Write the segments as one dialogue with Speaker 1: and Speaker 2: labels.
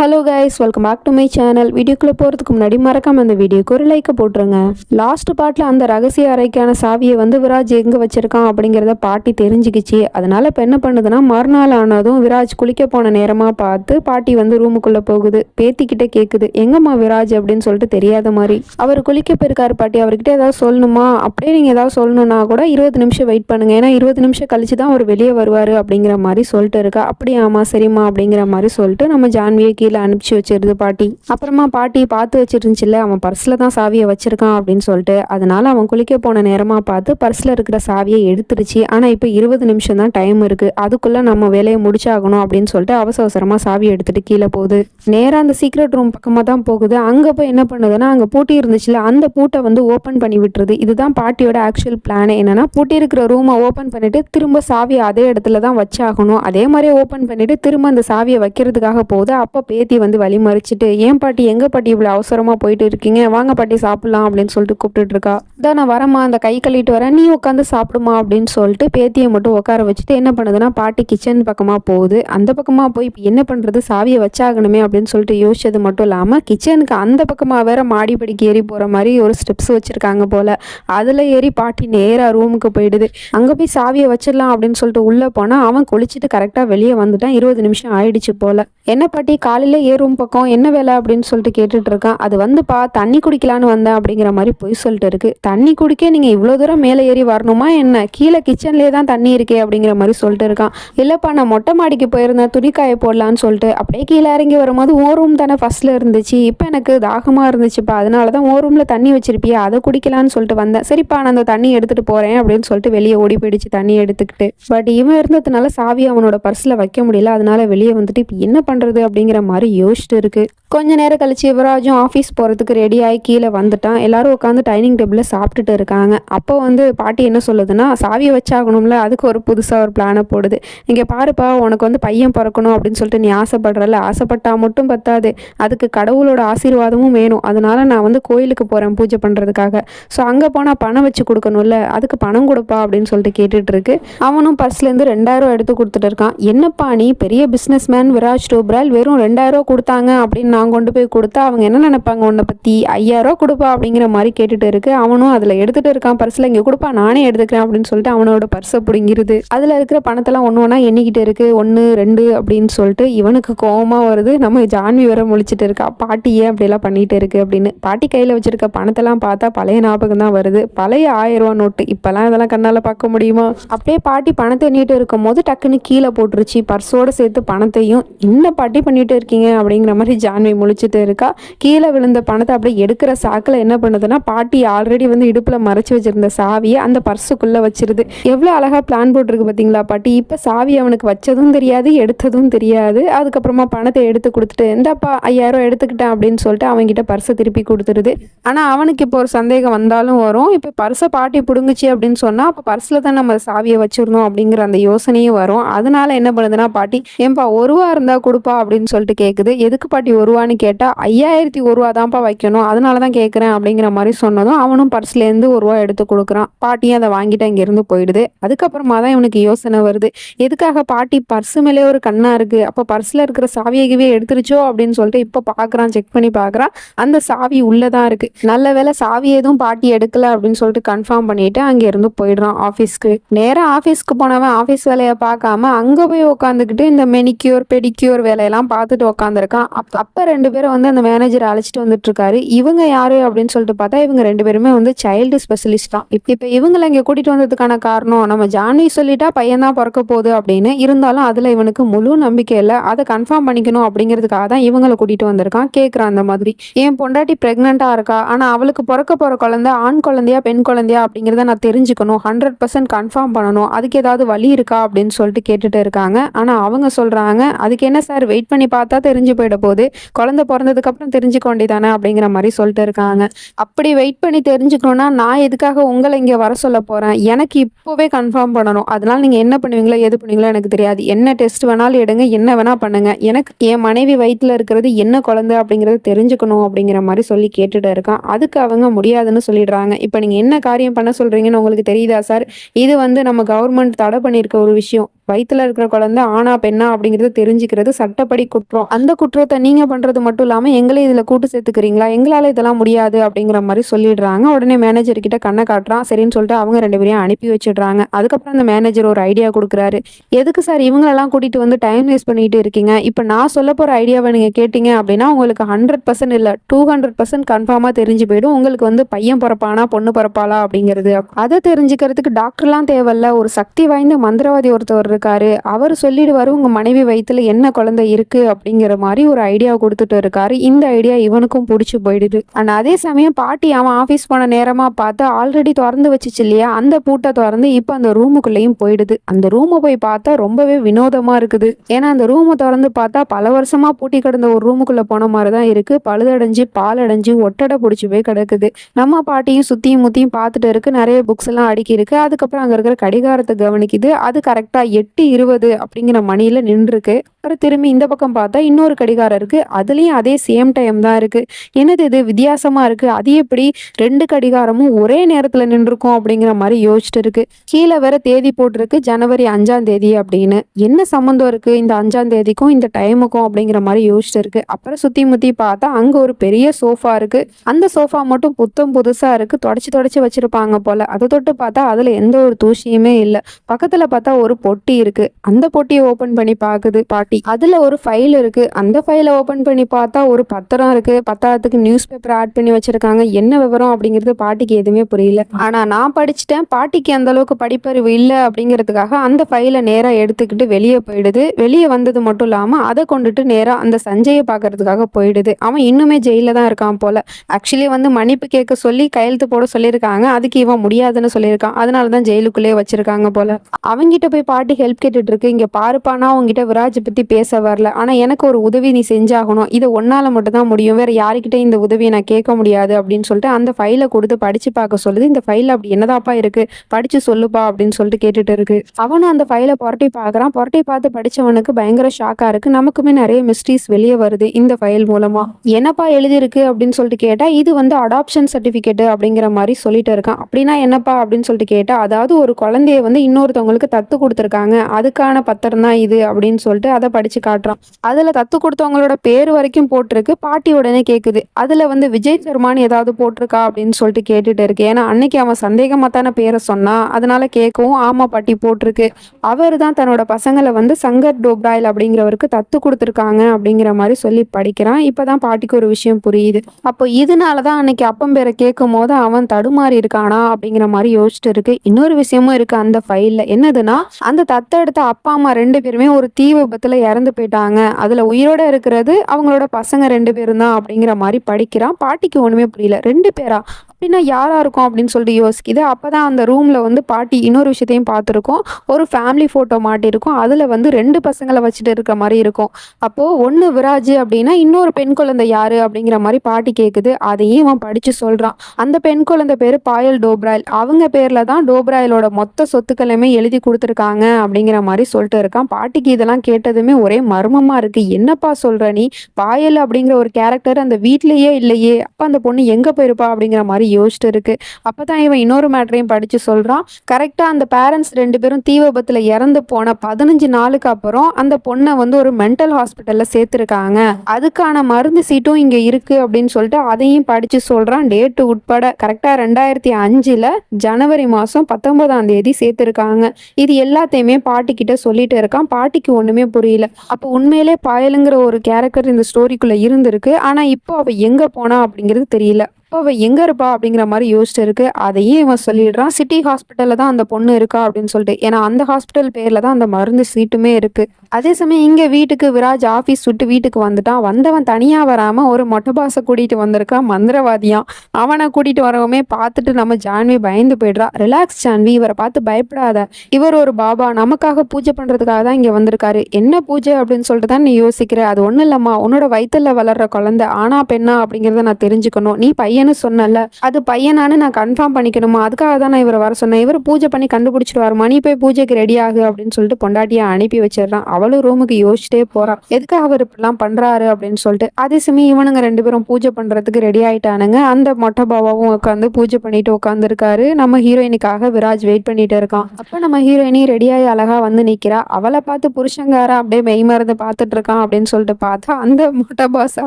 Speaker 1: Hello guys welcome back to my channel வீடியோக்குள்ளே போகிறதுக்கு முன்னாடி மறக்காமல் அந்த வீடியோக்கு ஒரு லைக்கை போட்டுருங்க. லாஸ்ட் பாட்டில் அந்த ரகசிய அறைக்கான சாவியை வந்து விராஜ் எங்கே வச்சிருக்கான் அப்படிங்கிறத பாட்டி தெரிஞ்சுக்கிச்சு. அதனால் இப்போ என்ன பண்ணுதுன்னா மறுநாள் ஆனதும் விராஜ் குளிக்க போன நேரமாக பார்த்து பாட்டி வந்து ரூமுக்குள்ளே போகுது. பேத்திக்கிட்ட கேட்குது எங்கம்மா விராஜ்? அப்படின்னு சொல்லிட்டு தெரியாத மாதிரி. அவர் குளிக்க போயிருக்காரு பாட்டி அவர்கிட்ட ஏதாவது சொல்லணுமா? அப்படியே நீங்கள் ஏதாவது சொல்லணும்னா கூட இருபது நிமிஷம் வெயிட் பண்ணுங்க. ஏன்னா இருபது நிமிஷம் கழிச்சு தான் அவர் வெளியே வருவார் அப்படிங்கிற மாதிரி சொல்லிட்டு இருக்கா. அப்படியே ஆமாம் சரிம்மா அப்படிங்கிற மாதிரி சொல்லிட்டு நம்ம ஜான்வியை கீழே அனுப்பிச்சு வச்சிருது பாட்டி. அப்புறமா பாட்டி பார்த்து வச்சிருந்துச்சுல்ல அவன் பர்ஸில் தான் சாவியை வச்சிருக்கான் அப்படின்னு சொல்லிட்டு அதனால அவன் குளிக்க போன நேரமாக பார்த்து பர்ஸில் இருக்கிற சாவியை எடுத்துருச்சு. ஆனால் இப்போ இருபது நிமிஷம் தான் டைம் இருக்குது அதுக்குள்ளே நம்ம வேலையை முடிச்சாகணும் அப்படின்னு சொல்லிட்டு அவசர அவசரமாக சாவியை எடுத்துகிட்டு கீழே போகுது. நேராக அந்த சீக்ரெட் ரூம் பக்கமாக தான் போகுது. அங்கே போய் என்ன பண்ணுதுன்னா அங்கே பூட்டி இருந்துச்சுல அந்த பூட்டை வந்து ஓப்பன் பண்ணி விட்டுருது. இதுதான் பாட்டியோட ஆக்சுவல் பிளான் என்னன்னா பூட்டி இருக்கிற ரூமை ஓப்பன் பண்ணிட்டு திரும்ப சாவியை அதே இடத்துல தான் வச்சாகணும். அதே மாதிரியே ஓப்பன் பண்ணிட்டு திரும்ப அந்த சாவியை வைக்கிறதுக்காக போகுது. அப்போ பேத்தி வந்து வழி மறிச்சிட்டு ஏன் பாட்டி எங்க பாட்டி இவ்வளோ அவசரமா போயிட்டு இருக்கீங்க? வாங்க பாட்டி சாப்பிடலாம் அப்படின்னு சொல்லிட்டு கூப்பிட்டுட்டு இருக்கா. இதான் நான் வரமா அந்த கை கழுவிட்டு வரேன். நீ உட்காந்து சாப்பிடுமா? அப்படின்னு சொல்லிட்டு பேத்தியை மட்டும் உட்கார வச்சுட்டு என்ன பண்ணுதுன்னா பாட்டி கிச்சன் பக்கமா போகுது. அந்த பக்கமா போய் இப்போ என்ன பண்றது? சாவியை வச்சாகணுமே அப்படின்னு சொல்லிட்டு யோசிச்சது மட்டும் இல்லாம கிச்சனுக்கு அந்த பக்கமா வேற மாடிப்படிக்கு ஏறி போற மாதிரி ஒரு ஸ்டெப்ஸ் வச்சிருக்காங்க போல. அதுல ஏறி பாட்டி நேரா ரூமுக்கு போயிடுது. அங்க போய் சாவியை வச்சிடலாம் அப்படின்னு சொல்லிட்டு உள்ள போனா அவன் குளிச்சுட்டு கரெக்டா வெளியே வந்துட்டான். இருபது நிமிஷம் ஆயிடுச்சு போல. என்ன பாட்டி காலையில் ஏ ரூம் பக்கம் என்ன வேலை அப்படின்னு சொல்லிட்டு கேட்டுட்டு இருக்கான் அது வந்துப்பா தண்ணி குடிக்கலான்னு வந்தேன் அப்படிங்கிற மாதிரி பொய் சொல்லிட்டு இருக்கு. தண்ணி குடிக்க நீங்கள் இவ்வளோ தூரம் மேலே ஏறி வரணுமா என்ன? கீழே கிச்சன்லேயே தான் தண்ணி இருக்கே அப்படிங்கிற மாதிரி சொல்லிட்டு இருக்கான். இல்லைப்பா நான் மொட்டை மாடிக்கு போயிருந்தேன் துணி காய போடலான்னு சொல்லிட்டு. அப்படியே கீழே இறங்கி வரும்போது ஓ ரூம் தானே ஃபஸ்ட்டில் இருந்துச்சு. இப்போ எனக்கு தாகமாக இருந்துச்சுப்பா. அதனால தான் ஓ ரூமில் தண்ணி வச்சிருப்பியா அதை குடிக்கலான்னு சொல்லிட்டு வந்தேன். சரிப்பா நான் அந்த தண்ணி எடுத்துகிட்டு போகிறேன் அப்படின்னு சொல்லிட்டு வெளியே ஓடி போயிடுச்சு தண்ணி எடுத்துக்கிட்டு. பட் இவன் இருந்ததுனால சாவி அவனோட பர்ஸில் வைக்க முடியல. அதனால வெளியே வந்துட்டு இப்போ என்ன பண்ணுறது அப்படிங்கிற மாதிரி யோசிச்சுட்டு இருக்கு. கொஞ்ச நேரம் கழிச்சு யுவராஜும் ஆஃபீஸ் போகிறதுக்கு ரெடி ஆகி கீழே வந்துட்டான். எல்லாரும் உட்காந்து டைனிங் டேபிளில் சாப்பிட்டுட்டு இருக்காங்க. அப்போ வந்து பாட்டி என்ன சொல்லுதுன்னா சாவியை வச்சாகணும்ல அதுக்கு ஒரு புதுசாக ஒரு பிளானை போடுது. இங்கே பாருப்பா உனக்கு வந்து பையன் பிறக்கணும் அப்படின்னு சொல்லிட்டு நீ ஆசைப்படுறல ஆசைப்பட்டா மட்டும் பத்தாது. அதுக்கு கடவுளோட ஆசீர்வாதமும் வேணும். அதனால நான் வந்து கோயிலுக்கு போகிறேன் பூஜை பண்ணுறதுக்காக ஸோ அங்கே போனால் பணம் வச்சு கொடுக்கணும்ல அதுக்கு பணம் கொடுப்பா அப்படின்னு சொல்லிட்டு கேட்டுட்டு இருக்கு. அவனும் பர்ஸ்லேருந்து ரெண்டாயிரம் எடுத்து கொடுத்துட்டு இருக்கான். என்னப்பா நீ பெரிய பிஸ்னஸ் மேன் விராஜ் டோப்ரால் வெறும் ரெண்டாயிரம் கொடுத்தாங்க அப்படின்னு நான் கொண்டு போய் கொடுத்தா அவங்க என்ன நினைப்பாங்க? உன்னை பற்றி ஐயாயிரம் கொடுப்பா அப்படிங்கிற மாதிரி கேட்டுட்டு இருக்கு. அவனும் அதில் எடுத்துகிட்டு இருக்கான். பர்ஸில் இங்கே கொடுப்பா நானே எடுத்துக்கிறேன் அப்படின்னு சொல்லிட்டு அவனோட பர்ஸை பிடிங்கிருது. அதில் இருக்கிற பணத்தெல்லாம் ஒன்று ஒன்றா எண்ணிக்கிட்டு இருக்கு. ஒன்று ரெண்டு அப்படின்னு சொல்லிட்டு இவனுக்கு கோபமாக வருது. நம்ம ஜான்வி வர முழிச்சிட்டு இருக்கா. பாட்டி ஏன் அப்படியெல்லாம் பண்ணிகிட்டு இருக்கு? அப்படின்னு. பாட்டி கையில் வச்சிருக்க பணத்தெல்லாம் பார்த்தா பழைய ஞாபகம் தான் வருது. பழைய ஆயிரம் ரூபா நோட்டு. இப்போல்லாம் இதெல்லாம் கண்ணால் பார்க்க முடியுமா? அப்படியே பாட்டி பணத்தை எண்ணிட்டு இருக்கும் போது டக்குன்னு கீழே போட்டுருச்சு. பர்ஸோட சேர்த்து பணத்தையும் என்ன பாட்டி பண்ணிட்டு இருக்கீங்க அப்படிங்கிற மாதிரி ஜான்வி முழிச்சிட்டு இருக்கா. கீழே விழுந்த பணத்தை அப்படியே எடுக்கிற சாக்கில் என்ன பண்ணுதுன்னா பாட்டி ஆல்ரெடி வந்து இடுப்பில் மறைச்சி வச்சிருந்த சாவியை அந்த பர்ஸுக்குள்ளே வச்சிருது. எவ்வளோ அழகாக பிளான் போட்டிருக்கு பார்த்தீங்களா பாட்டி? இப்போ சாவி அவனுக்கு வச்சதும் தெரியாது எடுத்ததும் தெரியாது. அதுக்கப்புறமா பணத்தை எடுத்து கொடுத்துட்டு இந்தாப்பா ஐயாயிரம் எடுத்துக்கிட்டேன் அப்படின்னு சொல்லிட்டு அவன்கிட்ட பர்ஸை திருப்பி கொடுத்துருது. ஆனால் அவனுக்கு இப்போ ஒரு சந்தேகம் வந்தாலும் வரும். இப்போ பர்ஸை பாட்டி பிடுங்குச்சு அப்படின்னு சொன்னால் அப்போ பர்ஸில் தான் நம்ம சாவியை வச்சிருந்தோம் அப்படிங்கிற அந்த யோசனையும் வரும். அதனால என்ன பண்ணுதுன்னா பாட்டி ஏன்பா ஒருவா இருந்தால் கொடுப்பா அப்படின்னு சொல்லிட்டு கேட்குது எதுக்கு பாட்டி வருவான்னு கேட்டால் ஐயாயிரத்தி ஒரு ரூபா தான்ப்பா வைக்கணும். அதனால தான் கேட்குறேன் அப்படிங்கிற மாதிரி சொன்னதும் அவனும் பர்ஸ்லேருந்து ஒரு ரூபா எடுத்து கொடுக்குறான். பாட்டியும் அதை வாங்கிட்டு அங்கேருந்து போயிடுது. அதுக்கப்புறமா தான் இவனுக்கு யோசனை வருது. எதுக்காக பாட்டி பர்ஸு மேலே ஒரு கண்ணாக இருக்குது அப்போ பர்ஸில் இருக்கிற சாவியகவே எடுத்துருச்சோ? அப்படின்னு சொல்லிட்டு இப்போ பார்க்குறான் செக் பண்ணி பார்க்குறான் அந்த சாவி உள்ளே தான் இருக்குது நல்ல வேளை சாவி எதுவும் பாட்டி எடுக்கல அப்படின்னு சொல்லிட்டு கன்ஃபார்ம் பண்ணிட்டு அங்கேருந்து போயிடுறான் ஆஃபீஸ்க்கு நேராக ஆஃபீஸ்க்கு போனவன் ஆஃபீஸ் வேலையை பார்க்காம அங்கே போய் உட்காந்துக்கிட்டு இந்த மெனிக்யூர் பெடிக்யூர் வேலையெல்லாம் பார்த்துட்டு உட்காந்துருக்கான் அப் அப்போ ரெண்டு பேரும் வந்து அந்த மேனேஜர் அழைச்சிட்டு வந்துட்டு இருக்காரு இவங்க யாரு அப்படின்னு சொல்லிட்டு பார்த்தா இவங்க ரெண்டு பேருமே வந்து சைல்டு ஸ்பெஷலிஸ்ட் தான். இப்போ இப்போ இவங்களை இங்கே கூட்டிட்டு வந்ததுக்கான காரணம் நம்ம ஜான்வி சொல்லிட்டா பையன் தான் பிறக்க போகுது அப்படின்னு. இருந்தாலும் அதில் இவனுக்கு முழு நம்பிக்கை இல்லை. அதை கன்ஃபார்ம் பண்ணிக்கணும் அப்படிங்கிறதுக்காக தான் இவங்களை கூட்டிட்டு வந்திருக்கான். கேட்குறான் அந்த மாதிரி. என் பொண்டாட்டி ப்ரெக்னெண்ட்டாக இருக்கா? ஆனால் அவளுக்கு பிறக்க போகிற குழந்தை ஆண் குழந்தையா பெண் குழந்தையா அப்படிங்கிறத நான் தெரிஞ்சுக்கணும். ஹண்ட்ரட் பர்சன்ட் கன்ஃபார்ம் பண்ணணும். அதுக்கு ஏதாவது வழி இருக்கா அப்படின்னு சொல்லிட்டு கேட்டுட்டு இருக்காங்க. ஆனால் அவங்க சொல்கிறாங்க அதுக்கு என்ன சார் வெயிட் பண்ணி பார்த்தா தெரிஞ்சு போயிட போகுது. குழந்தை பிறந்ததுக்கு அப்புறம் தெரிஞ்சுக்க வேண்டியதானே அப்படிங்கிற மாதிரி சொல்லிட்டு இருக்காங்க. அப்படி வெயிட் பண்ணி தெரிஞ்சுக்கணும்னா நான் எதுக்காக உங்களை இங்கே வர சொல்ல போகிறேன் எனக்கு இப்போவே கன்ஃபார்ம் பண்ணணும். அதனால நீங்கள் என்ன பண்ணுவீங்களோ எது பண்ணுவீங்களோ எனக்கு தெரியாது. என்ன டெஸ்ட் வேணாலும் எடுங்க என்ன வேணால் பண்ணுங்க. எனக்கு என் மனைவி வயிற்றில் இருக்கிறது என்ன குழந்தை அப்படிங்கிறது தெரிஞ்சுக்கணும் அப்படிங்கிற மாதிரி சொல்லி கேட்டுட்டு இருக்கான். அதுக்கு அவங்க முடியாதுன்னு சொல்லிடுறாங்க. இப்போ நீங்கள் என்ன காரியம் பண்ண சொல்கிறீங்கன்னு உங்களுக்கு தெரியுதா சார் இது வந்து நம்ம கவர்மெண்ட் தடை பண்ணியிருக்க ஒரு விஷயம். வயிற்றுல இருக்கிற குழந்தை ஆனா பெண்ணா அப்படிங்கிறத தெரிஞ்சுக்கிறது சட்டப்படி குற்றம். அந்த குற்றத்தை நீங்க பண்றது மட்டும் இல்லாம எங்களை இதுல கூட்டு சேர்த்துக்கிறீங்களா? எங்களால இதெல்லாம் முடியாது அப்படிங்கிற மாதிரி சொல்லிடுறாங்க. உடனே மேனேஜர் கிட்ட கண்ணை காட்டுறான். சரின்னு சொல்லிட்டு அவங்க ரெண்டு பேரையும் அனுப்பி வச்சிடுறாங்க. அதுக்கப்புறம் அந்த மேனேஜர் ஒரு ஐடியா கொடுக்குறாரு. எதுக்கு சார் இவங்களெல்லாம் கூட்டிட்டு வந்து டைம் வேஸ்ட் பண்ணிட்டு இருக்கீங்க? இப்போ நான் சொல்ல போற ஐடியாவை நீங்க கேட்டீங்க அப்படின்னா உங்களுக்கு ஹண்ட்ரட் பர்சன்ட் இல்ல. டூ ஹண்ட்ரட் பர்சன்ட் கன்ஃபார்மா தெரிஞ்சு போயிடும். உங்களுக்கு வந்து பையன் பிறப்பானா பொண்ணு பிறப்பாளா அப்படிங்கிறது. அதை தெரிஞ்சுக்கிறதுக்கு டாக்டர்லாம் தேவையில்ல. ஒரு சக்தி வாய்ந்த மந்திரவாதி ஒருத்தவர் இருக்காரு அவர் சொல்லிடுவாரு உங்க மனைவி வயிற்றுல என்ன குழந்தை இருக்கு? அப்படிங்கிற மாதிரி ஒரு ஐடியா கொடுத்துட்டு இருக்காரு இந்த ஐடியா இவனுக்கும் பிடிச்சி போயிடுது. அண்ட் அதே சமயம் பாட்டி அவன் ஆஃபீஸ் போன நேரமா பார்த்து ஆல்ரெடி திறந்து வச்சுச்சு இல்லையா? அந்த பூட்டை திறந்து இப்போ அந்த ரூமுக்குள்ளேயும் போயிடுது. அந்த ரூமை போய் பார்த்தா ரொம்பவே வினோதமா இருக்குது. ஏன்னா அந்த ரூமை திறந்து பார்த்தா பல வருஷமா பூட்டி கிடந்த ஒரு ரூமுக்குள்ள போன மாதிரி தான் இருக்கு. பழுதடைஞ்சு பாலடைஞ்சு ஒட்டடை பிடிச்சி போய் கிடக்குது. நம்ம பாட்டியும் சுத்தியும் முத்தியும் பார்த்துட்டு இருக்கு. நிறைய புக்ஸ் எல்லாம் அடுக்கி இருக்கு. அதுக்கப்புறம் அங்க இருக்கிற கடிகாரத்தை கவனிக்குது. அது கரெக்டா எட்டு எட்டு இருபது அப்படிங்கிற மணியில் நின்றுருக்கு. அப்புறம் திரும்பி இந்த பக்கம் பார்த்தா இன்னொரு கடிகாரம் இருக்குது அதுலேயும் அதே சேம் டைம் தான் இருக்குது என்னது இது? வித்தியாசமாக இருக்குது அது எப்படி? ரெண்டு கடிகாரமும் ஒரே நேரத்தில் நின்றுருக்கோம் அப்படிங்கிற மாதிரி யோசிச்சுட்டு இருக்கு. கீழே வேற தேதி போட்டிருக்கு. ஜனவரி அஞ்சாம் தேதி அப்படின்னு. என்ன சம்மந்தம் இருக்குது இந்த அஞ்சாம் தேதிக்கும் இந்த டைமுக்கும் அப்படிங்கிற மாதிரி யோசிச்சுட்டு இருக்கு. அப்புறம் சுற்றி முற்றி பார்த்தா அங்கே ஒரு பெரிய சோஃபா இருக்குது அந்த சோஃபா மட்டும் புத்தம் புதுசாக இருக்குது தொடச்சி தொடச்சி வச்சுருப்பாங்க போல். அதை தொட்டு பார்த்தா அதில் எந்த ஒரு தூசியுமே இல்லை. பக்கத்தில் பார்த்தா ஒரு பொட்டி இருக்கு. அந்த பொட்டியை ஓபன் பண்ணி பாக்குது பாட்டி. அதுல ஒரு ஃபைல் இருக்கு. அந்த ஃபைலை ஓபன் பண்ணி பார்த்தா ஒரு பத்திரம் இருக்கு. பத்திரத்துக்கு நியூஸ் பேப்பர் ஆட் பண்ணி வச்சிருக்காங்க. என்ன விவரம் அப்படிங்கிறது பாட்டிக்கு எதுவுமே புரியல. ஆனா நான் படிச்சுட்டேன். பாட்டிக்கு அந்த அளவுக்கு படிப்பறிவு இல்லை அப்படிங்கிறதுக்காக அந்த ஃபைலை நேரா எடுத்துக்கிட்டு வெளியே போயிடுது. வெளியே வந்தது மட்டும் இல்லாம அதை கொண்டுட்டு நேரா அந்த சஞ்சயை பார்க்கறதுக்காக போயிடுது. அவன் இன்னுமே ஜெயில தான் இருக்கான் போல. ஆக்சுவலி வந்து மன்னிப்பு கேட்க சொல்லி கையெழுத்து போட சொல்லியிருக்காங்க. அதுக்கு இவன் முடியாதுன்னு சொல்லியிருக்கான். அதனால தான் ஜெயிலுக்குள்ளேயே வச்சிருக்காங்க போல. அவங்கிட்ட போய் பாட்டி ஹெல்ப் கேட்டுட்ருக்கு. இங்கே பாருப்பானா உங்ககிட்ட விராஜ் பற்றி பேச வரல. ஆனால் எனக்கு ஒரு உதவி நீ செஞ்சாகணும். இதை ஒன்னால் மட்டும்தான் முடியும். வேறு யாருக்கிட்ட இந்த உதவியை நான் கேட்க முடியாது அப்படின்னு சொல்லிட்டு அந்த ஃபைலை கொடுத்து படித்து பார்க்க சொல்லுது. இந்த ஃபைலில் அப்படி என்னதாப்பா இருக்குது படித்து சொல்லுப்பா அப்படின்னு சொல்லிட்டு கேட்டுட்டு இருக்கு அவனும் அந்த ஃபைலை புரட்டி பார்க்குறான். புரட்டி பார்த்து படித்தவனுக்கு பயங்கர ஷாக்காக இருக்குது நமக்குமே நிறைய மிஸ்ட்ரீஸ் வெளியே வருது இந்த ஃபைல் மூலமாக என்னப்பா எழுதியிருக்கு அப்படின்னு சொல்லிட்டு கேட்டால் இது வந்து அடாப்ஷன் சர்டிஃபிகேட் அப்படிங்கிற மாதிரி சொல்லிட்டு இருக்கான். அப்படின்னா என்னப்பா அப்படின்னு சொல்லிட்டு கேட்டால் அதாவது ஒரு குழந்தைய வந்து இன்னொருத்தவங்களுக்கு தத்து கொடுத்துருக்காங்க. அதுக்கான பத்திரம் தான் இது அப்படின்னு சொல்லிட்டு அதை படிச்சு காட்டுறான். அதுல தத்து கொடுத்தவங்களோட பேர் வரைக்கும் போட்டிருக்கு. பாட்டி உடனே கேக்குது. அதுல வந்து விஜய் சர்மான்னு ஏதாவது போட்டிருக்கா அப்படின்னு சொல்லிட்டு கேட்டுட்டு இருக்கு. ஏன்னா அன்னைக்கு அவன் சந்தேகமா தானே பேரை சொன்னா. அதனால கேட்கவும் ஆமா பாட்டி போட்டிருக்கு. அவர் தான் தன்னோட பசங்களை வந்து சங்கர் டோப்ராயில் அப்படிங்கிறவருக்கு தத்து கொடுத்துருக்காங்க அப்படிங்கிற மாதிரி சொல்லி படிக்கிறான். இப்பதான் பாட்டிக்கு ஒரு விஷயம் புரியுது. அப்போ இதனால தான் அன்னைக்கு அப்பம் பேரை கேட்கும் போது அவன் தடுமாறி இருக்கானா அப்படிங்கிற மாதிரி யோசிச்சுட்டு இருக்கு. இன்னொரு விஷயமும் இருக்கு அந்த ஃபைல்ல என்னதுன்னா அந்த தத்தெடுத்த அப்பா அம்மா ரெண்டு பேருமே ஒரு தீ விபத்தில் இறந்து போயிட்டாங்க. அதில் உயிரோட இருக்கிறது அவங்களோட பசங்க ரெண்டு பேரும் தான் அப்படிங்கிற மாதிரி படிக்கிறான். பாட்டிக்கு ஒன்றுமே புரியல. ரெண்டு பேரா? அப்படின்னா யாராக இருக்கும் அப்படின்னு சொல்லிட்டு யோசிக்குது. அப்பதான் அந்த ரூமில் வந்து பாட்டி இன்னொரு விஷயத்தையும் பார்த்துருக்கோம். ஒரு ஃபேமிலி ஃபோட்டோ மாட்டியிருக்கும். அதில் வந்து ரெண்டு பசங்களை வச்சுட்டு இருக்க மாதிரி இருக்கும். அப்போது ஒன்று விராஜ் அப்படின்னா இன்னொரு பெண் குழந்தை யார் அப்படிங்கிற மாதிரி பாட்டி கேட்குது அதையும் அவன் படித்து சொல்கிறான் அந்த பெண் குழந்தை பேர் பாயல் டோப்ராயில். அவங்க பேரில் தான் டோப்ராயிலோட மொத்த சொத்துக்களையுமே எழுதி கொடுத்துருக்காங்க அப்படிங்கிற மாதிரி சொல்லிட்டு இருக்கான். பாட்டிக்கு இதெல்லாம் கேட்டதுமே ஒரே மர்மமாக இருக்குது என்னப்பா சொல்கிற நீ? பாயல் அப்படிங்கிற ஒரு கேரக்டர் அந்த வீட்லேயே இல்லையே. அப்போ அந்த பொண்ணு எங்கே போயிருப்பா அப்படிங்கிற மாதிரி யோசிச்சுட்டு இருக்கு. அப்பதான் இவன் இன்னொரு மேட்டரையும் படிச்சு சொல்றான். கரெக்டா அந்த பேரண்ட்ஸ் ரெண்டு பேரும் தீ விபத்துல இறந்து போன பதினஞ்சு நாளுக்கு அப்புறம் அந்த பொண்ணை வந்து ஒரு மென்டல் ஹாஸ்பிட்டல்ல சேர்த்திருக்காங்க. அதுக்கான மருந்து சீட்டும் இங்க இருக்கு அப்படின்னு சொல்லிட்டு அதையும் படிச்சு சொல்றான். டேட்டு உட்பட கரெக்டா ரெண்டாயிரத்தி அஞ்சுல ஜனவரி மாசம் பத்தொன்பதாம் தேதி சேர்த்திருக்காங்க. இது எல்லாத்தையுமே பாட்டி கிட்ட சொல்லிட்டு இருக்கான். பாட்டிக்கு ஒண்ணுமே புரியல. அப்போ உண்மையிலே பாயலுங்கிற ஒரு கேரக்டர் இந்த ஸ்டோரிக்குள்ள இருந்திருக்கு. ஆனா இப்போ அவ எங்க போனா அப்படிங்கிறது தெரியல. இப்போ அவள் எங்க இருப்பா? அப்படிங்கிற மாதிரி யோசிச்சு இருக்கு. அதையே இவன் சொல்லிடுறான். சிட்டி ஹாஸ்பிட்டல்ல தான் அந்த பொண்ணு இருக்கா? அப்படின்னு சொல்லிட்டு. ஏன்னா அந்த ஹாஸ்பிட்டல் பேர்ல தான் அந்த மருந்து சீட்டுமே இருக்கு. அதே சமயம் இங்க வீட்டுக்கு விராஜ் ஆபீஸ் விட்டு வீட்டுக்கு வந்துட்டான். வந்தவன் தனியா வராம ஒரு மொட்டை பாசை கூட்டிட்டு வந்திருக்கான். மந்திரவாதியான் அவனை கூட்டிட்டு வரவுமே பார்த்துட்டு நம்ம ஜான்வி பயந்து போயிடுறா. ரிலாக்ஸ் ஜான்வி. இவரை பார்த்து பயப்படாத. இவர் ஒரு பாபா. நமக்காக பூஜை பண்றதுக்காக தான் இங்க வந்திருக்காரு. என்ன பூஜை? அப்படின்னு சொல்லிட்டு தான் நீ யோசிக்கிற. அது ஒன்றும் இல்லம்மா. உன்னோட வயித்துல வளர்ற குழந்தை. ஆனா பெண்ணா? அப்படிங்கறத நான் தெரிஞ்சுக்கணும். நீ பையன் பையன்னு சொன்னல அது பையனானு நான் கன்ஃபார்ம் பண்ணிக்கணுமா? அதுக்காக தான் நான் இவரை வர சொன்னேன். இவர் பூஜை பண்ணி கண்டுபிடிச்சிட்டு மணி போய் பூஜைக்கு ரெடி ஆகு அப்படின்னு சொல்லிட்டு பொண்டாட்டியை அனுப்பி வச்சிடுறான். அவளும் ரூமுக்கு யோசிச்சிட்டே போறான் எதுக்கு அவர் இப்படிலாம் பண்றாரு அப்படின்னு சொல்லிட்டு அதே சமயம் இவனுங்க ரெண்டு பேரும் பூஜை பண்றதுக்கு ரெடி ஆயிட்டானுங்க. அந்த மொட்டை பாபாவும் உட்காந்து பூஜை பண்ணிட்டு உட்காந்துருக்காரு நம்ம ஹீரோயினுக்காக விராஜ் வெயிட் பண்ணிட்டு இருக்கான். அப்ப நம்ம ஹீரோயினி ரெடியாகி அழகா வந்து நிக்கிறா. அவளை பார்த்து புருஷங்கார அப்படியே மெய் மருந்து பார்த்துட்டு இருக்கான் அப்படின்னு சொல்லிட்டு பார்த்தா அந்த மொட்டை பாஸ்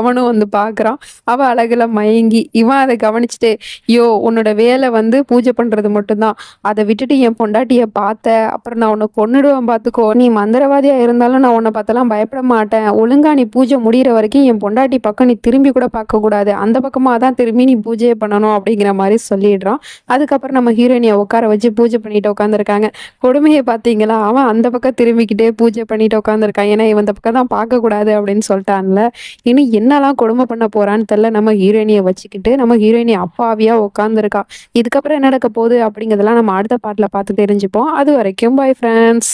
Speaker 1: அவனும் வந்து பாக்குறான் அவ அழகுல மயங்கி இவன் அதை கவனிச்சுட்டு ஐயோ உன்னோட வேலை வந்து பூஜை பண்றது மட்டும்தான். அதை விட்டுட்டு என் பொண்டாட்டிய பார்த்த அப்புறம் நான் உன்னை கொன்னுடுவேன் பார்த்துக்கோ நீ மந்திரவாதியா இருந்தாலும் நான் உன்னை பார்த்தெல்லாம் பயப்பட மாட்டேன். ஒழுங்கா நீ பூஜை முடிகிற வரைக்கும் என் பொண்டாட்டி பக்கம் நீ திரும்பி கூட பார்க்க கூடாது. அந்த பக்கமாக தான் திரும்பி நீ பூஜையை பண்ணணும் அப்படிங்கிற மாதிரி சொல்லிடுறான். அதுக்கப்புறம் நம்ம ஹீரோயினியை உட்கார வச்சு பூஜை பண்ணிட்டு உட்காந்துருக்காங்க கொடுமையை பார்த்தீங்களா? அவன் அந்த பக்கம் திரும்பிக்கிட்டே பூஜை பண்ணிட்டு உட்காந்துருக்கான் ஏன்னா இவன் இந்த பக்கம் தான் பார்க்கக்கூடாது அப்படின்னு சொல்லிட்டான்ல. இனி என்னெல்லாம் கொடுமை பண்ண போறான்னு தெரில நம்ம ஹீரோயினியை வச்சுக்கிட்டு நம்ம ஹீரோயினி அப்பாவியா உட்காந்துருக்கா இதுக்கப்புறம் என்ன நடக்க போகுது அப்படிங்கிறதெல்லாம் நம்ம அடுத்த பாட்டில் பார்த்து தெரிஞ்சுப்போம். அது வரைக்கும் பை ஃப்ரெண்ட்ஸ்